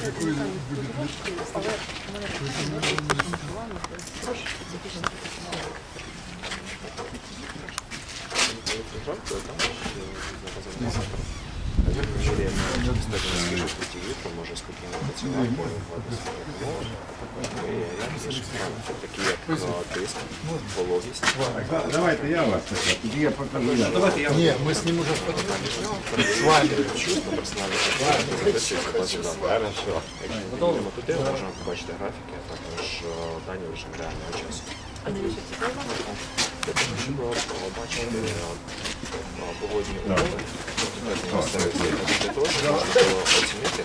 залізти такої буде. Але в мене плани, це ж специфічна технологія. Може спокійно працювати, такі як е, тиск, вологість. Давайте я вас. Тоді я покажу. Давайте я Ні, ми з ним уже з вами. чувство персональне записується даних. Якщо підійдемо туди, можемо побачити графіки, а також е, дані в режимі реального часу. А навіщо це погодні умови, щоб можна оцінити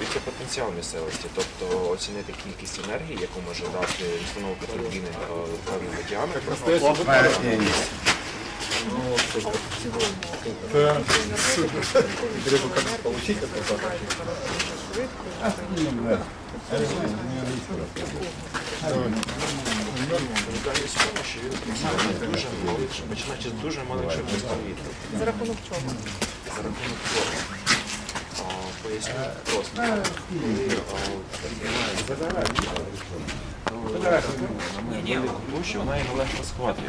вітропотенціал місцевості, тобто оцінити кількість енергії, яку може дати установка турбіни певного діаметру. Треба как получить это так. Унікальність в тому, що він дуже малих, починаючи з дуже маленького швидкостей. За рахунок чого? За рахунок чого? Поясню просто. Коли піднімається тому що вона його легко схватує.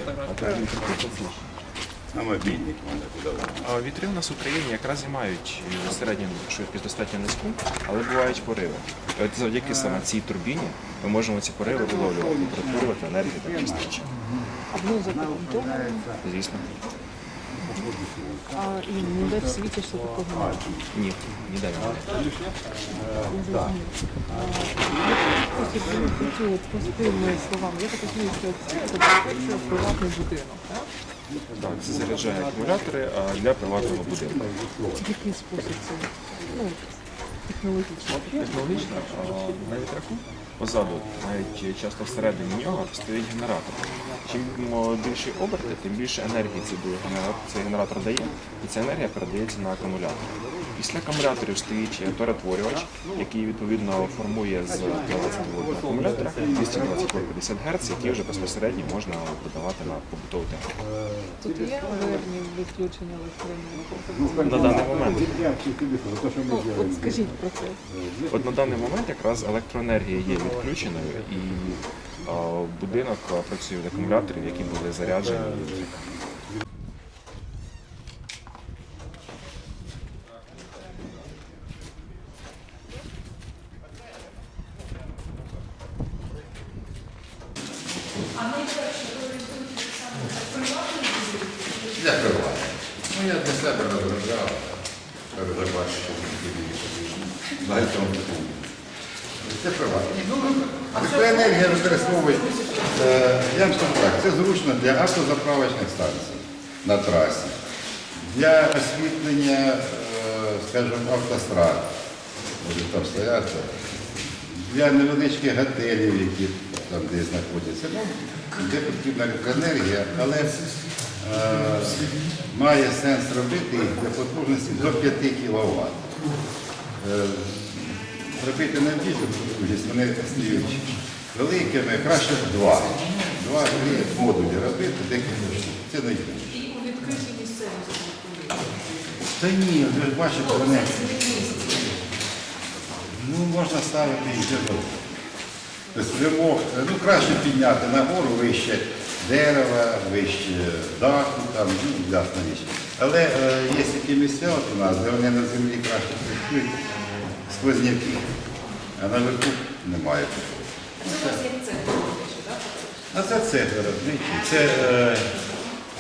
На мобільник мене куди. А Вітри у нас в Україні якраз і мають середню швидкість достатньо низьку, але бувають пориви. І От завдяки саме цій турбіні ми можемо ці пориви виловлювати, перетворювати енергію так частіше. А воно за Звісно. а і ніде в світі що такого немає. Ні, ніде немає. Простими словами, я так розумію, що це приватний будинок, так? Так, це заряджає акумулятори а для приватного будинку. Який спосіб це? Ну, технологічно. Технологічно а, позаду, навіть часто всередині нього стоїть генератор. Чим більші оберти, тим більше енергії цей генератор дає, і ця енергія передається на акумулятор. Після акумуляторів стоїть перетворювач, який відповідно формує з 12 вольт акумулятора 220 вольт 50 Гц, які вже безпосередньо можна подавати на побутову техніку. Тут є верні відключення електроенергії? На даний момент Ну, от скажіть про це. От на даний момент якраз електроенергія є відключеною і будинок працює від акумуляторів, які були заряджені. Для приватного. Ну я для себе розробляв. Передбачив, що багатьом Це приватно. Ну, електроенергія використовують, е, я це зручно для автозаправочних станцій на трасі, для освітлення, е, скажімо, автострад, може там стояти, для невеличких готелів, які там десь знаходяться. Ну, де потрібна електроенергія, але е, має сенс робити їх для потужності до 5 кВт. Е, Робити на більшу потужність, вони стають великими, краще два. Два-три модулі робити, декілька штук. Це найбільше. Та ні, ви ж бачите, вони. Ну, можна ставити і вже Тобто вимог, ну краще підняти нагору вище дерева, вище даху, там, ну, ясна річ. Але е, є такі місця от у нас, де вони на землі краще працюють, сквозняки, а наверху немає такого. Це цех виробничий. Це е,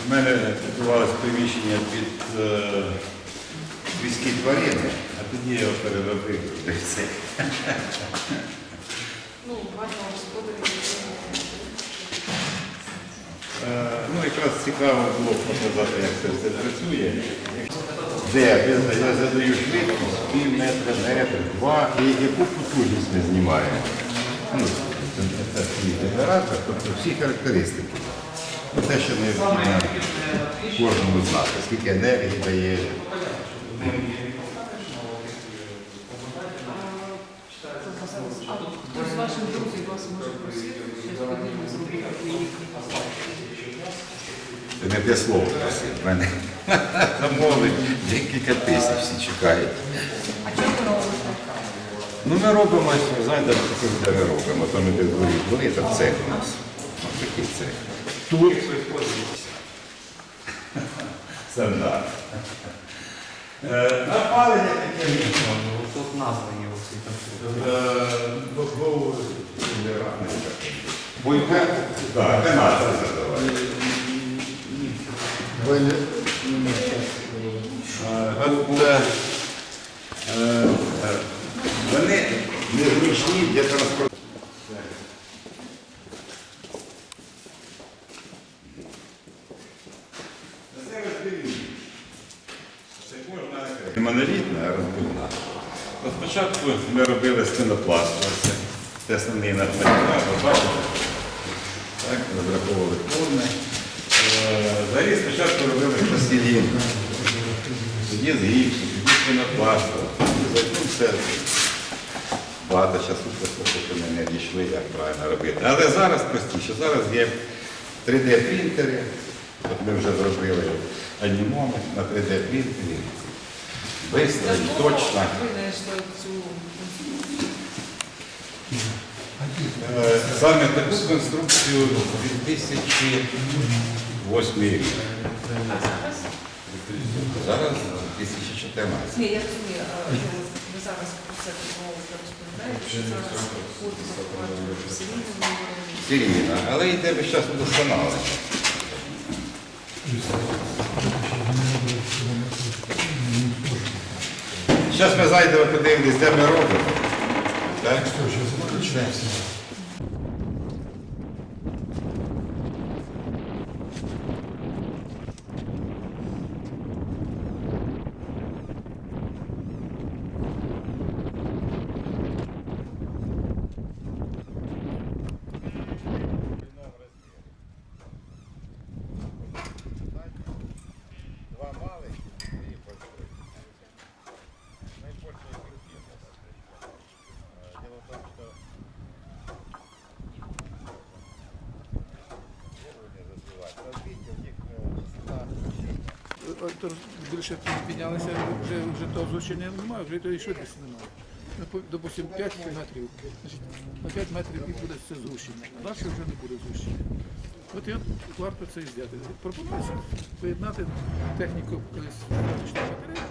в мене будувалось приміщення під е, тварини, а тоді я його переробив в цех. Ну, бачимо, господарі. Е, Ну, якраз цікаво було показати, як це все працює. Де я задаю швидкість, пів метра, метр, два, і яку потужність ми знімаємо. Ну, це генератор, тобто всі характеристики. Ну, те, що необхідно кожному знати, скільки енергії дає. З Це не те слово просив. Мене замовлень декілька тисяч всі чекають. А чого ви робите? Ну ми робимо, знаєте, ми робимо. То ми дворі були, це цех у нас. Ось такий цех. Тут стандарт. Е, Напалення таке мінімум. Тут назва є оці Бойка? Так, це нас задавали. От, е, е, Вони незручні для транспорту. Монолітна, а розбивна. От ми робили ось це, основний матеріал, ви бачите? Так, розраховували форми. Е, Взагалі спочатку робили пластилін, тоді з гіпсу, тоді з пінопласту. Все. Багато часу поки ми не дійшли, як правильно робити. Але зараз простіше. Зараз є 3D-принтери. От ми вже зробили анімометр на 3D-принтері. Бистро і точно. Е, Саме таку конструкцію 2008 рік. Зараз 2014. Ні, я розумію, ви зараз про це розповідаєте, що зараз виробництві. Серійна, але йде весь час удосконалення. Зараз ми зайдемо, подивимось, де ми робимо. Так? Більше піднялися, вже, вже того злочиння немає, вже тої швидкості немає. Ну, по- Допустим, 5 метрів. Значить, на 5 метрів і буде це зрушення. Далі вже не буде зрушення. От і от варто це і взяти. Пропонується поєднати техніку батареї,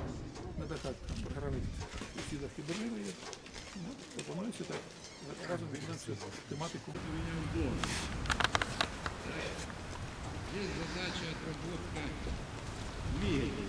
на дахах там програми усі дахи дорили є. Ну, пропонується так. Разом візьмемо цю тематику. Бігайте.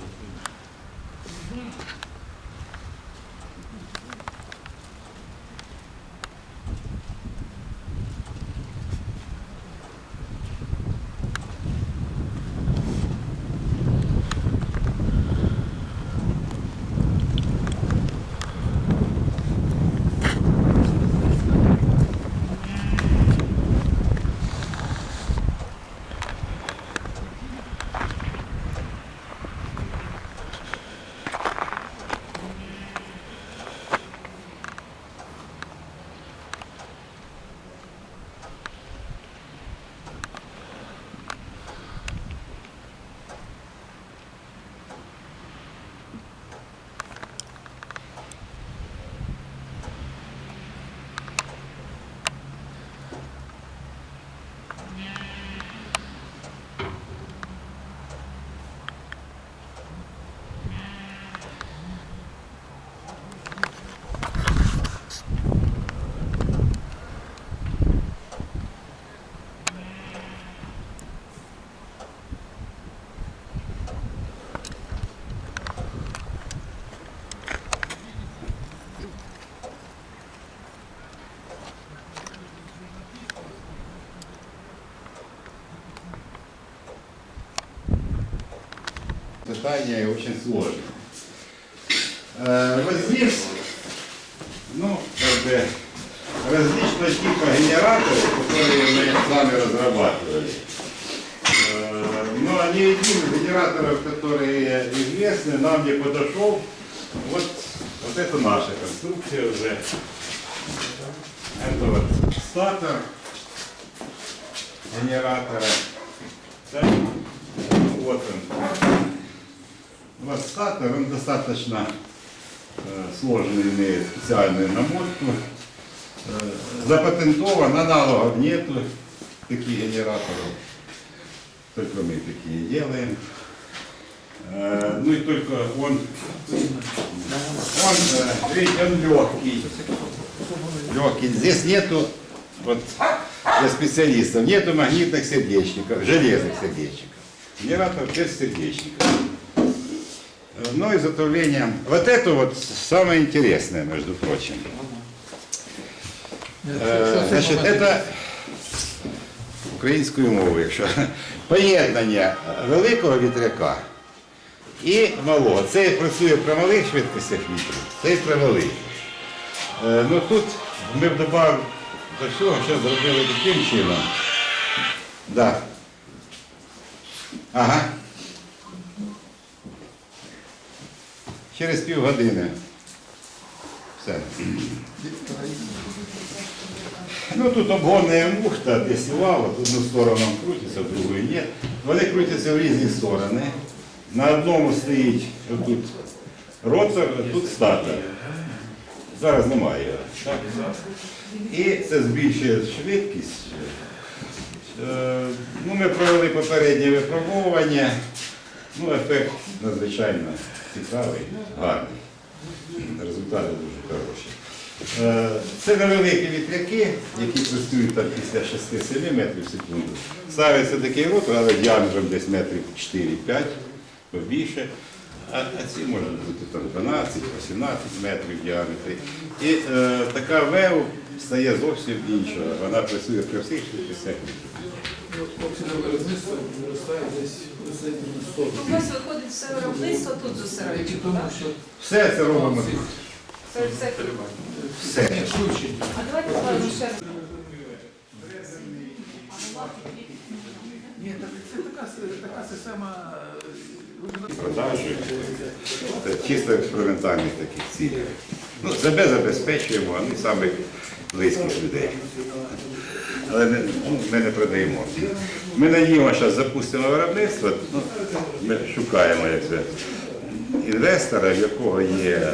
Питание очень сложное. Э, Возник, ну, как бы, различного типа генераторов, которые мы сами разрабатывали. Э, Но ни один из генераторов, которые известны, нам не подошел. Вот, вот это наша конструкция уже. Это вот статор генератора. Да? Вот он. Вот статор, он достаточно э, сложный, имеет специальную намотку. Э, запатентован, аналогов нету таких генераторов. Только мы такие делаем. Э, Ну и только он, он, видите, он легкий. Легкий. Здесь нету, вот для специалистов, нету магнитных сердечников, железных сердечников. Генератор без сердечников. Э, Ну, изготовление. Вот это вот самое интересное, между прочим. Е, Значить, це українською мовою, якщо поєднання великого вітряка і малого. Це працює при малих швидкостях вітру, це і при великих. Е, Ну тут ми б до всього, що зробили таким чином. Да. Ага. Через півгодини. Все. Ну тут обгонна мухта, десь вал, в одну сторону крутиться, в другу ні. Вони крутяться в різні сторони. На одному стоїть тут ротор, а тут статор. Зараз немає. Так? І це збільшує швидкість. Е, Ну, ми провели попереднє випробовування. Ну, ефект надзвичайно цікавий, гарний. Результати дуже хороші. Е, Це невеликі вітряки, які працюють там після 6-7 метрів в секунду. Ставиться такий ротор, але діаметром десь метрів 4-5, побільше. А, ці можуть бути там 12-18 метрів діаметрі. І е, така ВЕУ стає зовсім іншою. Вона працює при всіх швидкостях вітру. На виробництво виростає десь на 100. У вас виходить все виробництво тут зосереджено, тому, так? що Все це робимо тут. Це все. Все. А давайте скажемо ще раз. Ні, так це така, така система. е, продажі. Це чисто експериментальні такі цілі. Ну, себе забезпечуємо, а не саме близьких людей. Але не, ну, ми не продаємо. Ми надіємо, що запустимо виробництво, ну, ми шукаємо як це, інвестора, в якого є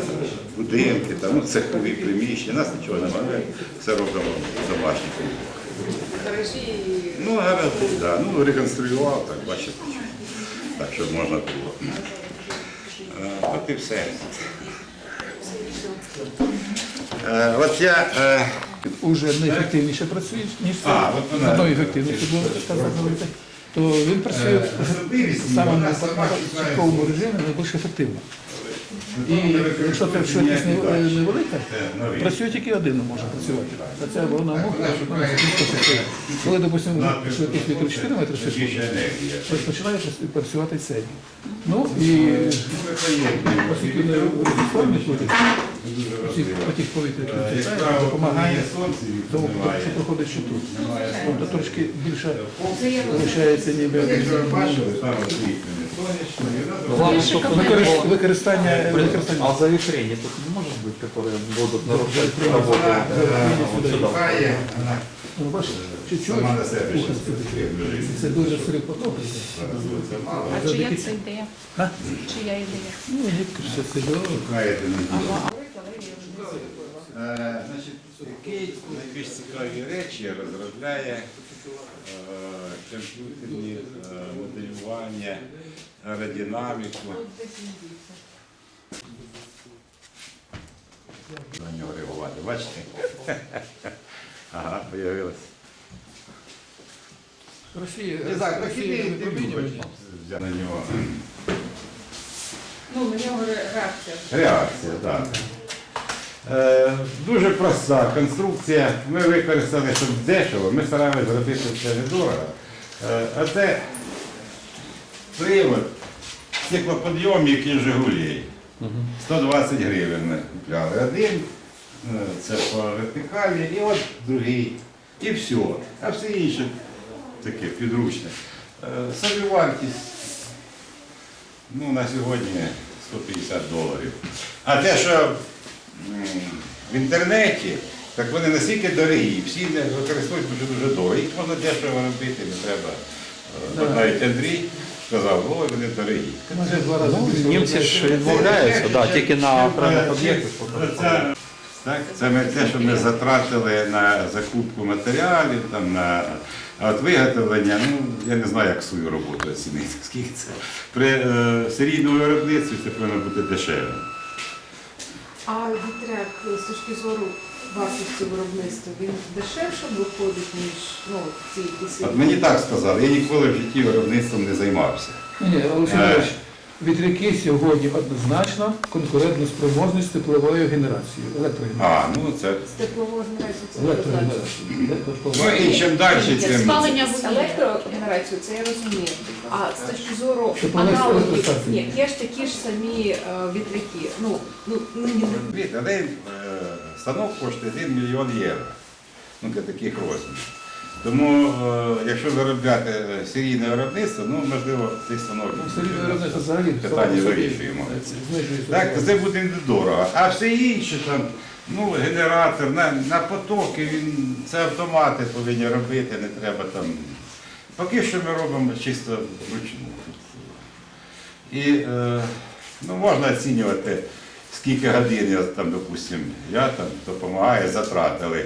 будинки, там, ну, цехові приміщення. Нас нічого немає, ми все робимо в домашніх умовах. Ну, гаразд, да. ну, реконструював, так, бачите, так, щоб можна було. От і все. Е, От я е, Уже неефективніше працює, ніж. А, от вона- Одної ефективності було так говорити. То він працює саме на початковому режимі найбільш ефективно. І якщо це швидкість не- е, невелика, працює тільки один може працювати. А це вона закінчиться. Коли, допустимо, швидкість вітру 4 метри в секунду, то починає працювати цей. Ну і оскільки не резистентні плити, ці потік повітря, який Як втікає, правило, допомагає є сонце, їх тому, немає. що проходить що тут. Тобто трошки більше взаємодія. виходить ніби Якщо ви бачили, там освітлення сонячне, і воно Главное, чтобы не використ- было. використання використання. А завихрения тут не может быть, которые будут нарушать Вона работу? е, Вот сюда. втікає, вона Ну, бачиш, чуть-чуть. сама на себе Ухо щось сюди. лежить. Це дуже сирий поток. Це мало. А чия це ідея? А? Чия ідея? Ну, нітка ще сиділо. Шукаєте на діло. Е, Значить, Кейт найбільш цікаві речі розробляє е, комп'ютерні е, моделювання, аеродинаміку. На нього реагувати, бачите? Ага, появилось. Росія, Не знаю, Росія такі випромінювання. на нього. Ну, на нього ре- реакція. Реакція, так. Е, дуже проста конструкція. Ми використали, щоб дешево, ми стараємося зробити це недорого. Е, а це привод стеклоподйомник і Жигулей. 120 гривень ми купляли. Один, е, це по вертикалі, і от другий. І все. А все інше таке підручне. Собівартість ну, на сьогодні 150 доларів. А те, що в інтернеті Так вони настільки дорогі, всі не використовують дуже дуже дорого. Їх можна дешево робити, не треба. Е, От навіть Андрій сказав, ой, вони дорогі. Майже два рази Ну, німці ж відмовляються, да, тільки на окремих об'єктах. Це, так, це ми те, що ми затратили на закупку матеріалів, там, на от виготовлення, ну я не знаю, як свою роботу оцінити. Скільки це? При е, серійному виробництві це повинно бути дешеве. А вітряк з точки зору вартості виробництва, він дешевше виходить, ніж ну, ці якісь. От мені так сказали, я ніколи в житті виробництвом не займався. Ні, Олексій Е. вітряки сьогодні однозначно конкурентно спроможні з тепловою генерацією, електрогенерацією. А, ну це. З однозначно. Електрогенерацією. Ну і чим далі, тим. Спалення вугілля. електрогенерацією це я розумію. А з точки зору Щоб аналогів, ні, є ж такі ж самі е, вітряки. Ну, ну, ну, ні, Дивіться, Один е, станок коштує 1 мільйон євро. Ну, для таких розмірів. Тому, е, якщо виробляти е, серійне виробництво, ну, можливо, цей станок. Ну, Серійне виробництво взагалі Питання вирішуємо. Так, то це буде недорого. А все інше там, ну, генератор, на, на потоки, він, це автомати повинні робити, не треба там. Поки що ми робимо чисто вручну. І е, ну, можна оцінювати, скільки годин я там, допустим, я там допомагаю, затратили.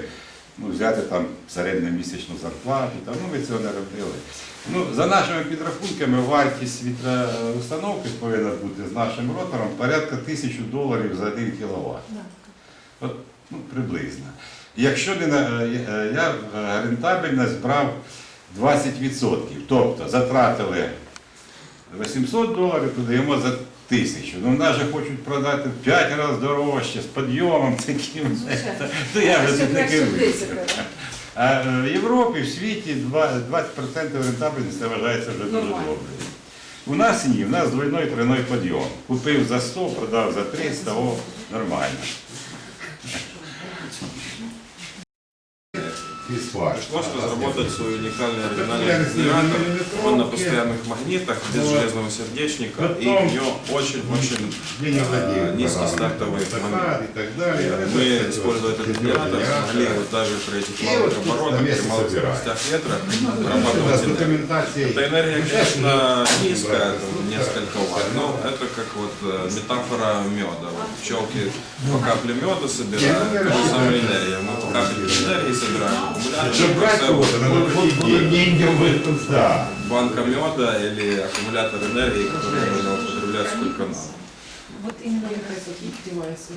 Ну, взяти там середньомісячну зарплату, там, ну, ми цього не робили. Ну, за нашими підрахунками, вартість вітроустановки повинна бути з нашим ротором порядка тисячу доларів за 1 кВт. От, ну, приблизно. Якщо не е, е, я е, рентабельність брав 20%, тобто затратили 800 доларів, то даємо за тисячу. Ну, нас же хочуть продати в 5 разів дорожче, з підйомом таким. Звичайно. То я вже тут не керуюся. А е, в Європі, в світі 20% рентабельності вважається вже дуже добре. У нас ні, у нас двойной тройной підйом. Купив за 100, продав за 300, о, нормально. Пришлось разработать свой уникальный оригинальный генератор. Он на постоянных магнитах, без железного сердечника, и у него очень-очень э, низкий стартовый момент. и так далее. Мы, используя этот генератор, смогли вот даже при этих малых оборотах, при малых скоростях ветра, энергию. документація. Эта энергия, конечно, низкая, несколько ватт, но это как вот э, метафора меда. Вот пчелки по капле меда собирают, та же самая энергия. Мы по капельке энергии собираем аккумулятор. Щоб брати это воду, треба деньги. Да. банка меда или аккумулятор энергии, который можно употреблять сколько надо. Вот именно вот этот девайс.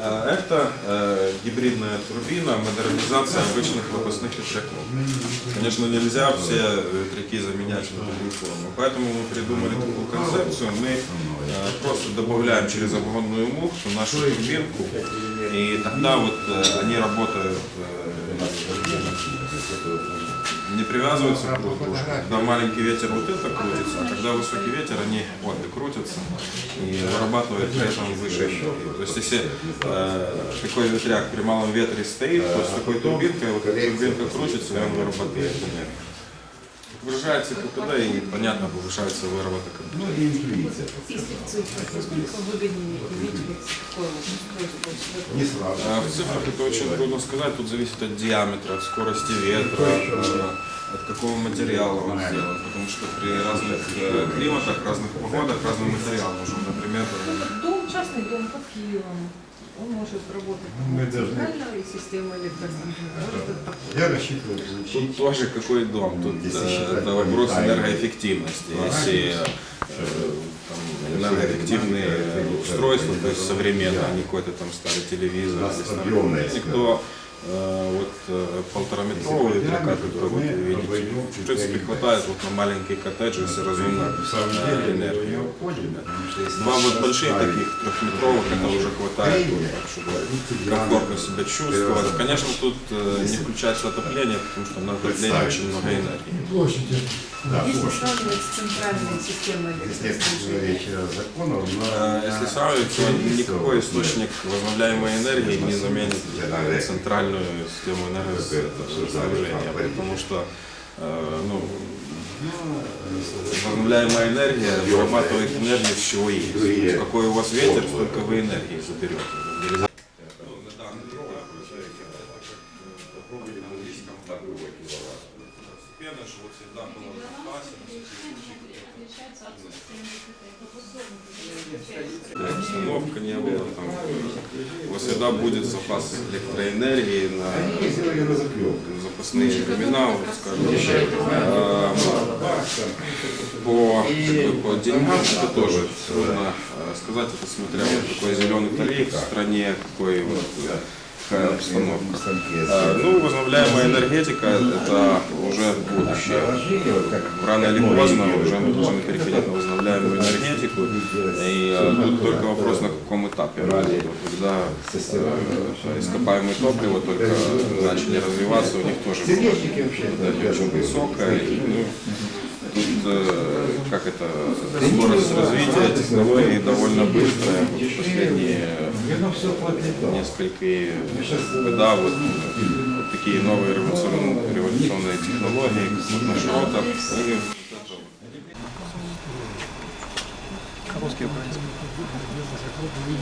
А, Это э, гибридная турбина, модернизация обычных выпускных ветряков. Конечно, нельзя все ветряки заменять на другую форму, поэтому мы придумали такую концепцию. Мы э, просто добавляем через обгонную муфту нашу турбинку, и тогда вот э, они работают э, не привязываются к друг другу. Когда маленький ветер вот это крутится, а когда высокий ветер, они обе крутятся и вырабатывают при этом выше энергии. То есть если э, такой ветряк при малом ветре стоит, то с такой турбинкой, вот эта турбинка крутится, и он вырабатывает энергию. Выражается КПД и, понятно, повышается выработок энергии. Ну і інтуїція. Если в цифрах, насколько выгоднее иметь вот такое вот устройство? чтобы Не это- сразу. А В цифрах это очень трудно сказать, тут зависит от диаметра, от скорости ветра, э, от какого материала он сделан, потому что при разных э, климатах, разных погодах разный материал нужен. Например, Дом, частный дом под Киевом, он может работать Ну, Мы там, должны- центральной системой электроснабжения. Может это такое. Я рассчитываю тут получить. тоже какой дом, тут Если э, считать это вопрос моментально. энергоэффективности. Если э, там, энергоэффективные устройства, то есть современные, а не какой-то там старый телевизор. У нас или старый объемная телевизор. Никто э, вот э, полтораметрового ветряка, который вот видите, в принципе хватает вот на маленький коттедж, если разумно. э, энергию. Два вот больших таких трехметровых, это уже хватает, вот, так, чтобы комфортно себя чувствовать. Конечно, тут э, не включается отопление, потому что на отопление очень много энергии. Да, Если сравнивать с центральной системой Если законов, Э, сравнивать, то никакой источник возобновляемой энергии не заменит э, центральную систему энергоснабжения, потому что э, ну, возобновляемая энергия вырабатывает энергию с чего есть. То есть Какой у вас ветер, столько вы энергии заберете. Нельзя- Ну, на данный этап Постепенно, что вот всегда было в запасе, на всякий не было там. Вот всегда будет запас электроэнергии на запасные времена, вот скажем. Э, По, по деньгам это тоже трудно э, сказать, это смотря вот какой зеленый тариф в стране, какой вот э, какая обстановка. Э, Ну, возобновляемая энергетика это уже будущее. Рано или поздно уже мы должны переходить на возобновляемую энергетику. И э, тут только вопрос, на каком этапе. Когда э, ископаемые топлива только начали развиваться, у них тоже Сердечники вообще. это очень высокая. И, ну, тут, э, как это, скорость развития технологий довольно быстрая. Вот последние несколько года вот, вот такие новые революционные, революционные технологии, вот это Русский, украинский.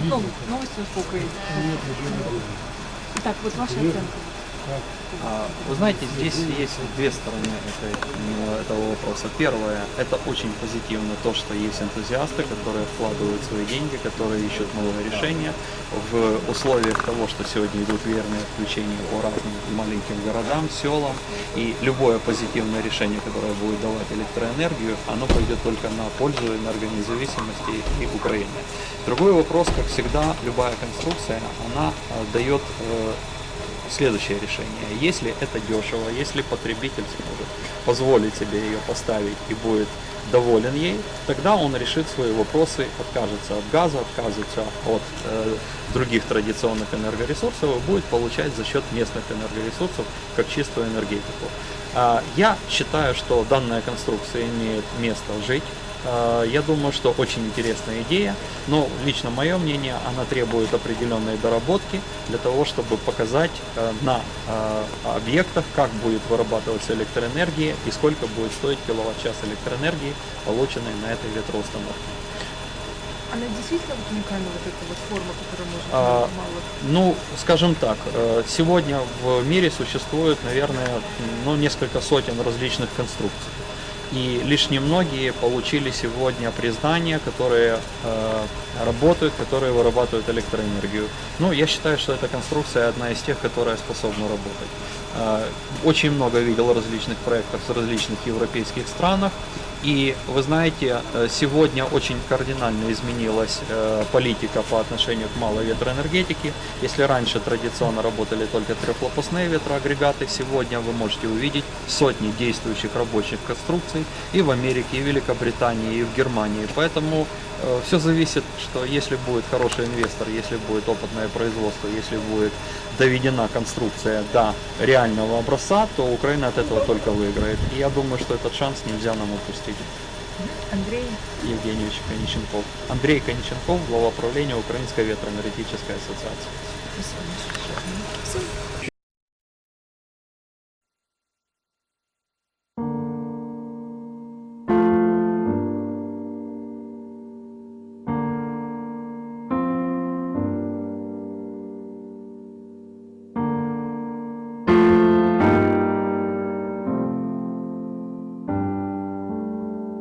Ну, новости по Украине. Итак, вот ваша оценка. А, Вы знаете, здесь есть две стороны м, этого вопроса. Первое, это очень позитивно то, что есть энтузиасты, которые вкладывают свои деньги, которые ищут новые решения в условиях того, что сегодня идут верные отключения по разным маленьким городам, селам, и любое позитивное решение, которое будет давать электроэнергию, оно пойдет только на пользу энергонезависимости и Украины. Другой вопрос, как всегда, любая конструкция, она э, дает э, следующее решение. Если это дешево, если потребитель сможет позволить себе ее поставить и будет доволен ей, тогда он решит свои вопросы, откажется от газа, откажется от э, других традиционных энергоресурсов и будет получать за счет местных энергоресурсов как чистую энергетику. А, я считаю, что данная конструкция имеет место жить. А, Я думаю, что очень интересная идея, но лично мое мнение, она требует определенной доработки для того, чтобы показать э, на э, объектах, как будет вырабатываться электроэнергия и сколько будет стоить киловатт-час электроэнергии, полученной на этой ветроустановке. Она действительно вот уникальна вот эта вот форма, которую можно А, мало. Ну, скажем так, э, сегодня в мире существует, наверное, ну, несколько сотен различных конструкций. И лишь немногие получили сегодня признания, которые э, работают, которые вырабатывают электроэнергию. Ну, я считаю, что эта конструкция одна из тех, которая способна работать. Э, очень много видел различных проектов в различных европейских странах. И вы знаете, э, сегодня очень кардинально изменилась э, политика по отношению к малой ветроэнергетике. Если раньше традиционно работали только трехлопастные ветроагрегаты, сегодня вы можете увидеть сотни действующих рабочих конструкций и в Америке, и в Великобритании, и в Германии. Поэтому все зависит, что если будет хороший инвестор, если будет опытное производство, если будет доведена конструкция до реального образца, то Украина от этого только выиграет. И я думаю, что этот шанс нельзя нам упустить. Андрей, Евгеньевич Кониченков. Андрей Кониченков, глава правления Украинской ветроэнергетической ассоциации. спасибо.